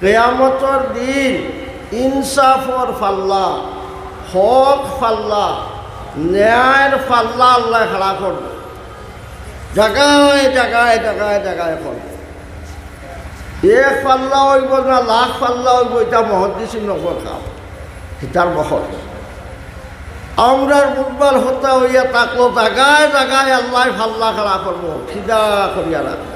কেয়ামতর দিন ইনসাফর ফাল্লা হক ফাল্লা ন্যায়ের ফাল্লা আল্লাহ খাড়া করবে। জায়গায় জায়গায় জায়গায় জায়গায় করবে। এক পাল্লা হইব না, লাখ পাল্লা হইব, এটা মহদ্দিসি নগর খাম সীতার মহৎ। আমরার বুধবার হতা হইয়া তাকলো জাগায় জাগায় আল্লাহ ফাল্লা খাড়া করব। সিধা করিয়া রাখব।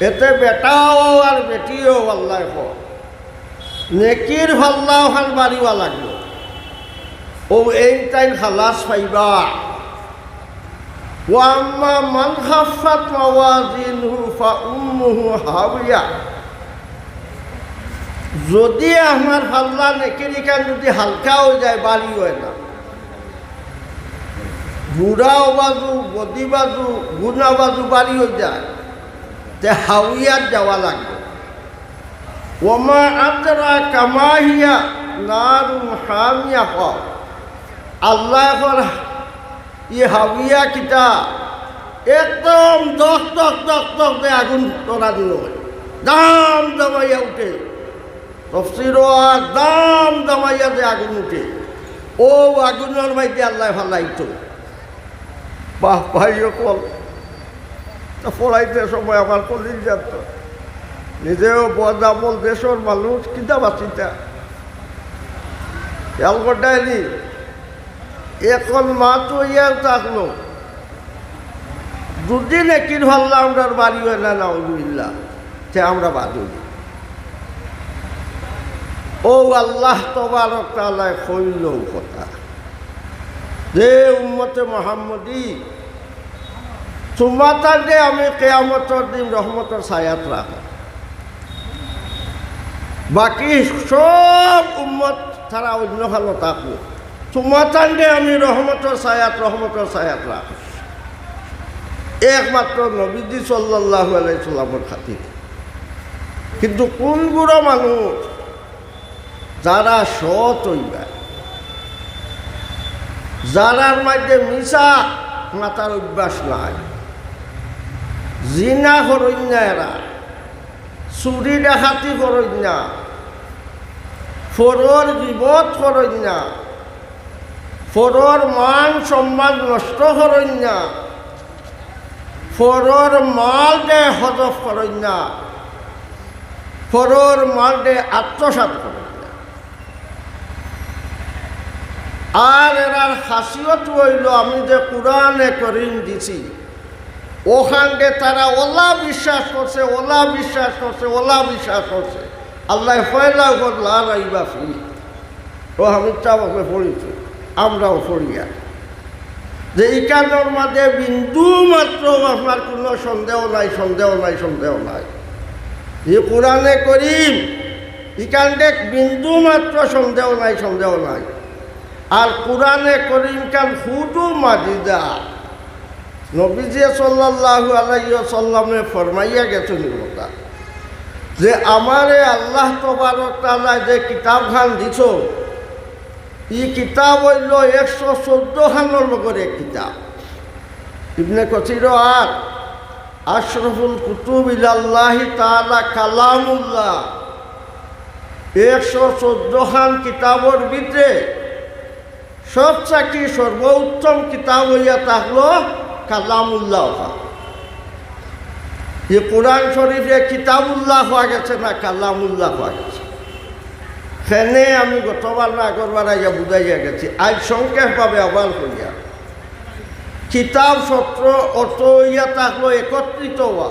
এতে বেটাও আর বেটিও আল্লাহ নেকির ভাল্লাও খান বাড়িওয়া লাগল। ও এই টাইম খালাস পাইবা। ওয়াম্মা মান খাফাত মাওয়াজিনহু ফাউম্মুহু হাবিয়া। যদি আমার ফাল্লা নেকির খান যদি হালকা হয়ে যায় বাড়ি হয় না। বুড়াও বাজু, বদি বাজু, গুনা বাজু বাড়ি হয়ে যায়। তে হাউইয়ার যাওয়া লাগবে। ওমা আদরা কামাহিয়া নারুম হামিয়া হ। আল্লাহর ই হাবিয়া কিতা একদম দশ দশ দশ দশ দে আগুন তোরা দিল। দাম দামাইয়া উঠে। তফসির দাম দামাইয়া যে আগুন উঠে। ও আগুনের মাইতে আল্লাহ ফালাইতো। বাহ ভাই কল তা পড়াইতে সময় আমার কলির যাত নিজেও বদামল দেশের মানুষ, কিতা বাঁচিতা? খেয়াল করতে এখন মা তো ইয়ার থাকল। দুদিন একির ভাল্লা আমরা বাড়ি হয় না নাউজুবিল্লা সে আমরা বাদুই। ও আল্লাহ তবারক তালায় কইল কথা। যে উম্মতে মোহাম্মদী তোমাতাকে আমি কেয়ামতর দিন রহমতর ছায়াত রাখো বাকি সব উম্মত তারা অন্য ভালো থাকব। তোমাতাকে আমি রহমতর ছায়াত রহমতর ছায়াত রাখো একমাত্র নবীজি সাল্লাহ আলাইসাল্লামের খাতির। কিন্তু কোনগুলো মানুষ যারা সৎ হইবা, যারার মধ্যে মিশা মাতার অভ্যাস নাই। জিনা করইনা এরা। চুরি ডাকাতি করইনা ফরর বিপদ করইনা ফরর মান সম্মান নষ্ট করইনা ফরর মাল দে হজফ করইনা ফরর মাল দে আত্মসাত করইনা আর এরার খাসিয়ত হইল, আমি যে কোরআনে করিম দিছি ওখানকে তারা ওলা বিশ্বাস করছে, ওলা বিশ্বাস করছে, ওলা বিশ্বাস করছে। আল্লাহ ফয়লা করলা রাইবা ও আমি চাবাকে পড়িছি আমরাও পড়িয়া যে ইকানোর মাঝে বিন্দু মাত্র আপনার কোনো সন্দেহ নাই সন্দেহ নাই সন্দেহ নাই। যে কোরআনে করিম ইকানকে বিন্দু মাত্র সন্দেহ নাই সন্দেহ নাই। আর কোরআনে করিম কান হুদু মাজিদা। নবীজিয়া সাল্লাহ আলাইসাল্লামে ফরমাইয়া গেছেন কথা যে আমারে আল্লাহ তবারতালা যে কিতাব খান দিছ ই কিতাব হইল একশো চোদ্দ খানোর লগর কিতাব। ইবনে কচির আর, আশরফুল কুতুব ইলাল্লাহি তাআলা কালামুল্লাহ, একশো চোদ্দ খান কিতাবর ভিতরে সব চাকরি সর্বোত্তম কিতাব হইয়া থাকল কালামুল্লাহ। যে কোরআন শরীফে কিতাবুল্লাহ হওয়া গেছে না কালামুল্লাহ হওয়া গেছে। সেনে আমি গতবার না আগরবার আগে বুঝাইয়া গেছি, আজ সংক্ষেপভাবে আবার করিয়া কিতাব সত্র অর্থ হইয়া থাকল একত্রিত হওয়া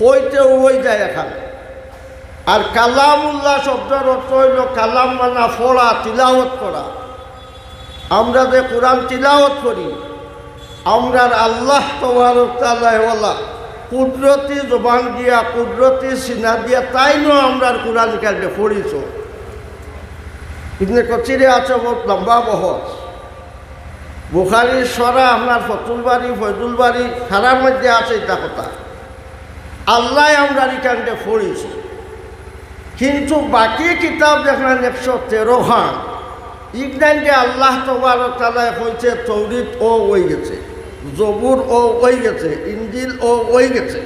হইতে হই যায় এখানে। আর কালামুল্লাহ শব্দের অর্থ হইল কালাম মানা ফোড়া, তিলাওয়াত করা। আমরা যে কোরআন তিলাওয়াত করি আমরার আল্লাহ তোমার কুদরতি জবান দিয়া, কুদরতি সিনা দিয়া, তাই নো আমরা কোরআন কালকে পড়িছ। কিন্তু কচিরে আছে বহুত লম্বা বহস। বুখারির সরা আপনার ফতুলবাড়ি ফৈজুলবাড়ি সারার মধ্যে আছে এটা কথা। আল্লাহ আমরা এখানটা পড়িছি। কিন্তু বাকি কিতাব দেখলেন একশো তেরো খান। ইগনাইনকে আল্লাহ তোমার তালায় হয়েছে তৌরিত ও ওই গেছে। জবুর ও ওই গেছে ইঞ্জিল ও ওই গেছে,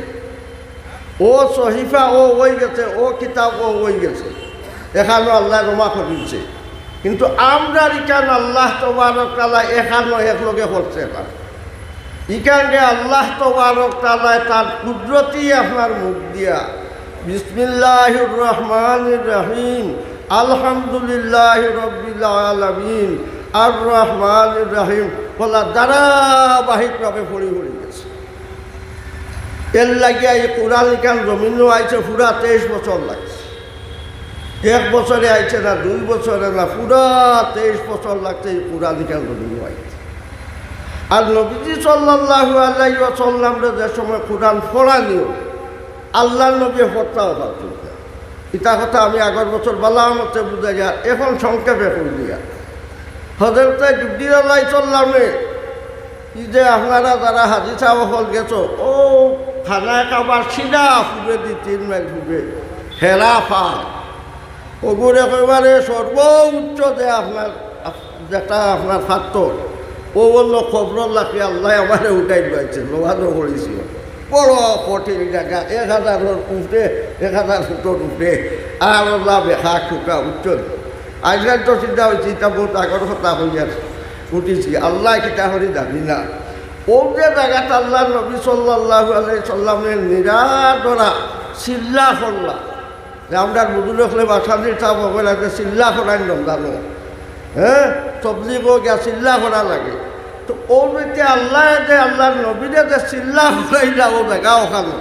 ও সহিফা ও ওই গেছে, ও কিতাব ও ওই গেছে। এখানে আল্লাহ রমা করিছে কিন্তু আমরা ইকান আল্লাহ তোমারক তালা এখানো একলগে করছে না। ইকানকে আল্লাহ তোমারক তালায় তার কুদরতি আপনার মুখ দিয়া বিসমিল্লাহির রহমানির রহিম, আলহামদুলিল্লাহ রব্বিল আলামিন আর রহমান রহিম বলা ধারাবাহিকভাবে পড়ি পড়ি গেছে। এর লাগিয়া এই কোরআন কান জমিনও আইছে, পুরা তেইশ বছর লাগছে। এক বছরে আইছে না, দুই বছরে না, পুরা তেইশ বছর লাগছে এই কোরআন কান জমিনও আইছে। আর নবীজি সাল্লাহ আল্লাহ সাল্লামরে যে সময় কোরআন ফোড়ানিও আল্লাহ নবী হত্যাও পাচ্ছিল ইটা কথা আমি আগের বছর বালামতে বুঝে যা এখন সংক্ষেপে করে দিয়া হজরতে জুবদিরাল্লাহ চললামে ই যে আপনারা যারা হাজি সাহেব হল গেছো, ও খানা কাবার সিধা ফুবে দি তিন মাইল ফুবে হেরা ফা ওগুর একেবারে সর্ব উচ্চ যে আপনার যেটা আপনার ফাত্তর ও বলল খবর লাখি আল্লাহ আমারে উঠাই পাইছে লোহানো করেছিল বড় কঠিন জায়গা, এক হাজারের উঠে, এক হাজার ফুটর উঠে, আর ওলা বেখা খুকা উচ্চল আজকাল তো চিন্তা হয়েছে, এটা বহুত আগর কথা আছে উঠিছি আল্লাহ কিতা হরি দাবি না। ও যে জায়গাটা আল্লাহ নবী সাল্লাহ আলাই সাল্লামের নিরাদরা চিল্লা করলা যে আমরা বুধুর হলে বাসাদির চাপ হবে লাগে চিল্লা করাই নন্দানো হ্যাঁ? সবজি বউ গিয়া চিল্লা করা লাগে। তো ও বেটে আল্লাহ যে আল্লাহর নবীরে যে চিল্লা করাইলা ও জায়গা ওখানে।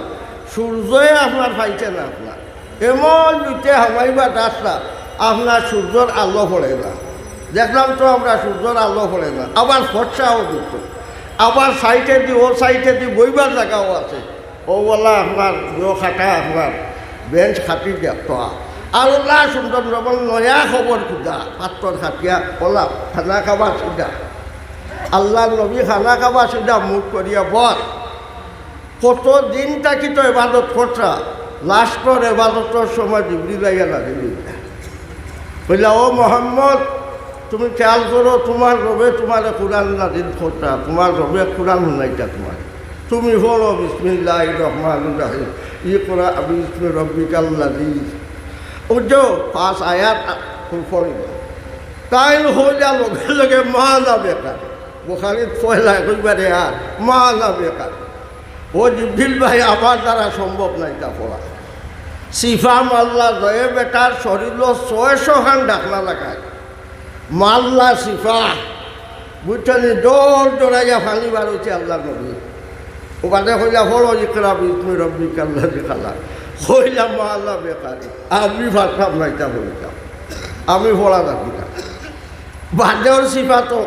সূর্যই আপনার পাইছে না আপনার। এমন দুইতে হামাইবা রাস্তা। আপনার সূর্যর আলো পড়ে না। দেখলাম তো আমরা সূর্যর আলো পড়ে না। আবার ফর্সাও দিত আবার সাইডে দি ও সাইডে দি বইবার জায়গাও আছে। ও বলা আপনার ও খাটা আপনার, বেঞ্চ খাটি দেখতো আর ওলা সুন্দর রবল নয়া খবর খুদা পাত্র খাটিয়া ওলা খানা খাবার সুদা আল্লাহ নবী খানা খাবার সুদা মুখ করিয়া বল। কত দিন থাকি তো এবাদত করছা লাস্টর এবাদতের সময় ডিগ্রি লাইয়া লাগে বললা, ও মোহাম্মদ, তুমি খেয়াল করো, তোমার রবে তোমার কোরআন নাজিল করতা, তোমার রবে কোরআন শুনাইতা তোমার তুমি হলো বিসমিল্লাহ রহমান রাহিম। ই করা বিসমি রব্বিকাল্লাদি ওজো পাঁচ আয়াত পড়িব। তাই হইলা লগে লগে মা না বেকার বোখারিত পয়লা কইবারে মা না বেকার ও জিবিল ভাই, আমার দ্বারা সম্ভব নাই তা পড়া। সিফা মাল্লা জয়ে বেটার শরীর ছয়শো খান ডাকলা লাগায়। মাল্লা সিফা বুঝছেন দৌড় দৌড়াইয়া ফালি বার হয়েছে আল্লাহ নবী। ওখানে হইলা হলো ইকরা বিষ্ণু রব্বি কাল্লা খালা। হইলা মাল্লা বেকারি আমি ভাবতাম নাইতা হইতাম আমি পড়া রাখি না বাদেওর সিফা তো,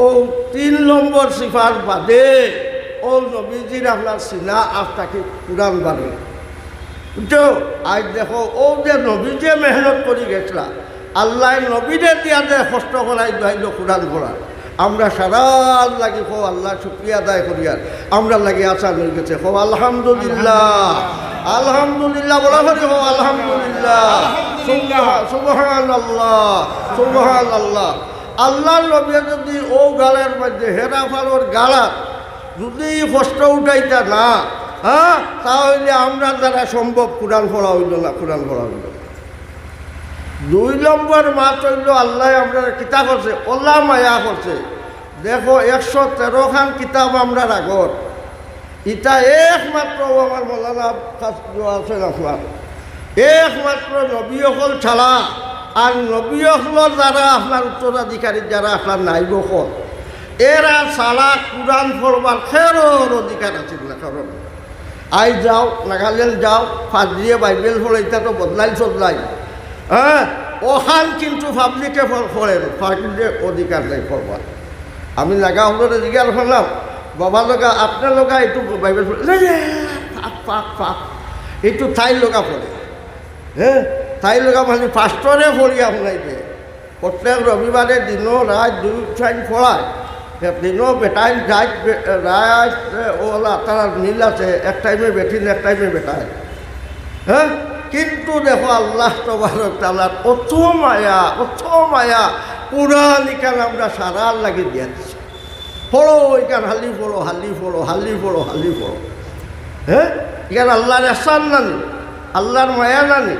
ও তিন নম্বর সিফার বাদে ও নবীজির আপনার সিনা আফতাকে কোরআন বাড়ে বুঝছ আজ দেখো, ও যে নবী যে মেহনত করে গেছলা, আল্লাহ নবীদের দিয়া যে কষ্ট করাই দাইল কোরআন করা আমরা সারা লাগি হো আল্লাহ শুক্রিয়া আদায় করি আর আমরা লাগি আশা হয়ে গেছে হো আলহামদুলিল্লাহ। আলহামদুলিল্লাহ বলা করি হো আলহামদুলিল্লাহ। সুবহান আল্লাহ সুবহান আল্লাহ আল্লাহর নবী যদি ও গালের মধ্যে হেরা ফালোর গালা যদি কষ্ট উঠাইতা না হ্যাঁ? তাহলে আমরা দ্বারা সম্ভব কোরআন পড়া হইল না, কোরআন পড়া হইল। দুই নম্বর মাত হইল, আল্লাহ আমরা কিতাব করছে ওলা মায়া করছে দেখো, একশো তেরো খান কিতাব আমরা আগত ইটা একমাত্র আমার মৌলানা আছেন আপনার। একমাত্র নবী অকল ছাড়া আর নবী অকলের যারা আপনার উত্তরাধিকারী, যারা আপনার নাইব এরা ছাড়া কোরআন পড়বার খেরোর অধিকার আছে না কারণ আই যাও নাগাল্যান্ড যাও দিয়ে বাইবেল পড়ে এটা তো বদলাই চদলাই। হ্যাঁ ওখান কিন্তু পাবলিকে পড়ে ফার্স্টে অধিকার নেই পড়বার আমি লাগা হলো জিজ্ঞাসা করলাম বাবা লগা আপনার লগা একটু বাইবেল পড়ে ফাঁক ফাঁক এইটো ঠাইৰ লগা পৰে হে? ঠাইৰ লগা মানে পাষ্টৰে পঢ়ি শুনাইছে প্ৰত্যেক ৰবিবাৰে দিনো ৰাত দুই ঠাইন পড়ায় দিনো বেটাইন রাত রাত ওলা, তারা মিল আছে, এক টাইমে বেঠিন এক টাইমে বেটায় হ্যাঁ? কিন্তু দেখো আল্লাহ তোমার তালার অত মায়া অত মায়া পুরান ইকান আমরা সারার লাগি দিয়েছি পড়ো ইকান, হালি পড়ো হালি পড়ো হালি পড়ো হালি পড়ো। হ্যাঁ? ইকান আল্লাহর এসান নানি, আল্লাহর মায়া নানি।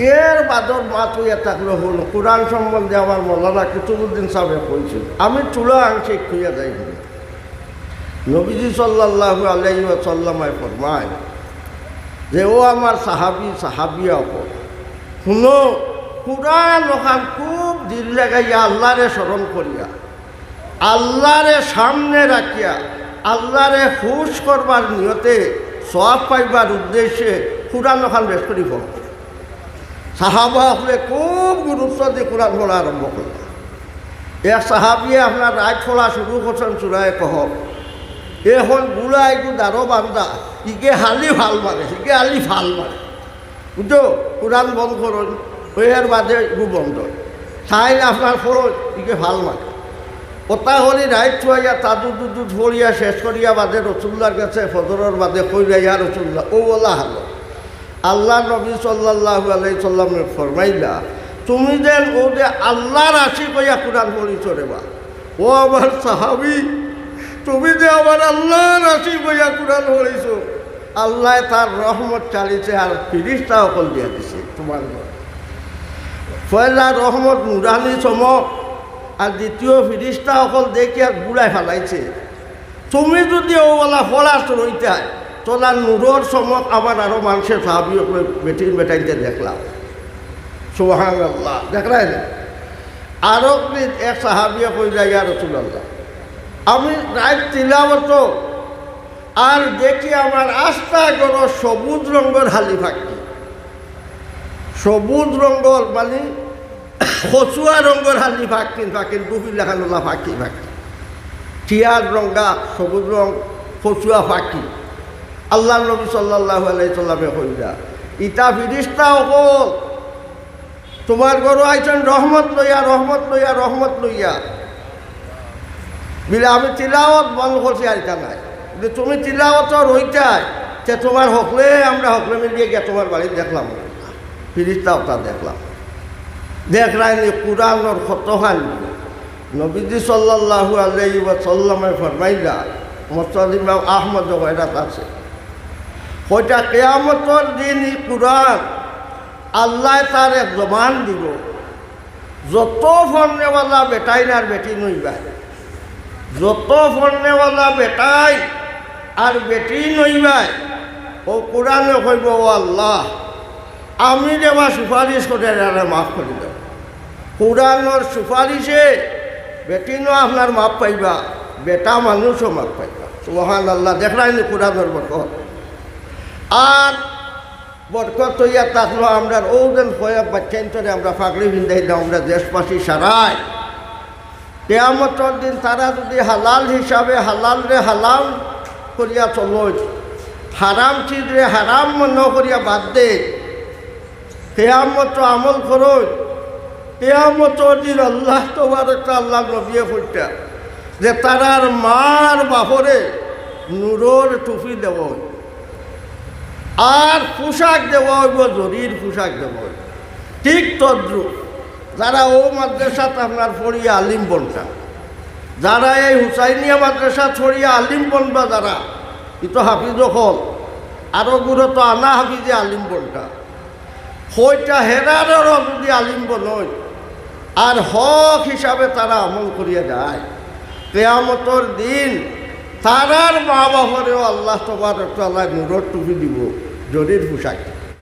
এর বাদর মা তুই থাকলে হল। কোরআন সম্বন্ধে আমার মৌলানা কুতুবুদ্দিন সাহেব কইছিল আমি চুলা আংশিক খুঁজে যাই নবীজি সাল্লাহ আলাই সাল্লামায় ফরমায় যে, ও আমার সাহাবি, সাহাবিয়া অপর, শুনো, কোরআন ওখান খুব দিল লাগাইয়া আল্লাহরে স্মরণ করিয়া, আল্লাহরে সামনে রাখিয়া, আল্লাহরে হুশ করবার নিয়তে সব পাইবার উদ্দেশ্যে কোরআন ওখান বেশ করি পড়ো সাহাবা হলে খুব গুরুত্ব দিয়ে কোরআন পড়া আরম্ভ করল এক সাহাবিয়ে আপনার রাত পড়া শুরু করছেন চূড়ায় কহ এখন বুড়া একটু দারো বান্ধা ইকে হালি ভালো মারে ইকে হালি ভালো মারে বুঝছ কোরআন বন্ধ করুন ওইয়ার বাদে ইগু বন্ধ। চাই আপনার ফরজ ইকে ভালো মারে ওটা হলি রাইট ছুয়াইয়া তাদু দুদু ধরিয়া শেষ করিয়া বাদে রসুল্লার কাছে ফজরের বাদে কইরা ইয়া রসুল্লাহ ও বলা হালো আল্লাহ নবী সাল্লাহ আলাই সাল্লামের ফরমাইলা, তুমি যেন ও যে আল্লাহর আশি কইয়া কোরআন পড়িছ রে বা ও আমার সাহাবি, তুমি যে আমার আল্লাহর আশি কইয়া কোরআন পড়িছ। আল্লাহ তার রহমত চালিছে আর ফিরিস্তা অকল দিয়া দিছে তোমার ঘরে। পয়লা রহমত নুরানি চমক আর দ্বিতীয় ফিরিস্তা অকল দেখিয়া বুড়াই ফেলাইছে। তুমি যদি ওলা ফলাস রইতায় তোলা নূরর চমক আমার আরও মানুষের সাহাবি বেটির বেটাইতে দেখলাম। সোহান আল্লাহ দেখলাই না আরও এক সাহাবিয়া কই যায় আর রসুল্লাহ আমি রাত তিলাবত আর দেখি আমার আস্থা গর সবুজ রঙের হালি ফাঁকি সবুজ রঙর মানে কচুয়া রঙের হালি ফাঁকিন ফাঁকিন দুবি লেখানোলা ফাঁকি ফাঁকি। টিয়ার রঙা সবুজ রং কচুয়া ফাঁকি। আল্লাহ নবী সাল্লাহ আলাইসাল্লামে কইরা ইটা ফিরিস্তা অকল, তোমার গরু আইছেন রহমত লইয়া রহমত লইয়া রহমত লইয়া। বিলে, আমি তিলাওয়াত বন্ধ করছি, আর নাই। যে তুমি তিলাওয়াত রইতাই যে তোমার হকলে আমরা হকলে মিলিয়ে গিয়ে তোমার বাড়ি দেখলাম। ফিরিস্তা ওটা দেখলাম। দেখলাই নি কোরআনর কতখান নবীজি সাল্লাহু আলাই সাল্লামে ফরমাইলা ইমাম আহমদ জবাইরাত আছে। ওইটা কেয়ামতর দিন ই আল্লাহ তার এক জমান দিব। যত ফর্নেওয়ালা বেটাই আর বেটি নইবাই যত ফর্নেওয়ালা বেটাই আর বেটি নইবাই ও কোরআনে কইব, ও আল্লাহ, আমি দেওয়া সুপারিশ করে আরে মাফ করে দেব কোরআনের সুপারিশে বেটি নো আপনার মাপ পাইবা, বেটা মানুষও মাপ পাইবা। সুহান আল্লাহ দেখলাইনি কোরআনের বরকত। আর বরকত হইয়া থাকল আমরা ওদের কয়েক বাচ্চান্তরে আমরা ফাঁকড়ি ভিন্দাই দাও, আমরা দেশবাসী সারাই। কেয়ামতর দিন তারা যদি হালাল হিসাবে হালাল রে হালাল করিয়া চল, হারাম চিজ রে হারাম ন করিয়া বাদ দে। কেয়ামত আমল করো, কেয়ামতর দিন আল্লাহ তোমার একটা আল্লাহ নবিয়ে ফুটটা যে তারার মার বাপরে নূরর টুপি দেব। আর পোশাক দেওয়া হইব, জরির পোশাক দেব ঠিক তদ্রুপ যারা ও মাদ্রাসাত আপনার পড়িয়া আলিম বনটা যারা এই হুসাইনিয়া মাদ্রাসা ছড়িয়া আলিম বনবা যারা ইতো হাফিজ হল, আরও গুলো তো আনা হাফিজে আলিম বনটা হইটা হেরারেরও যদি আলিম বনই আর হক হিসাবে তারা আমল করিয়া যায়। কেয়ামতর দিন তারার মা বাবারেও আল্লাহ তোমার একটা আল্লাহ নুরর টুপি দিব জরির পোশাক।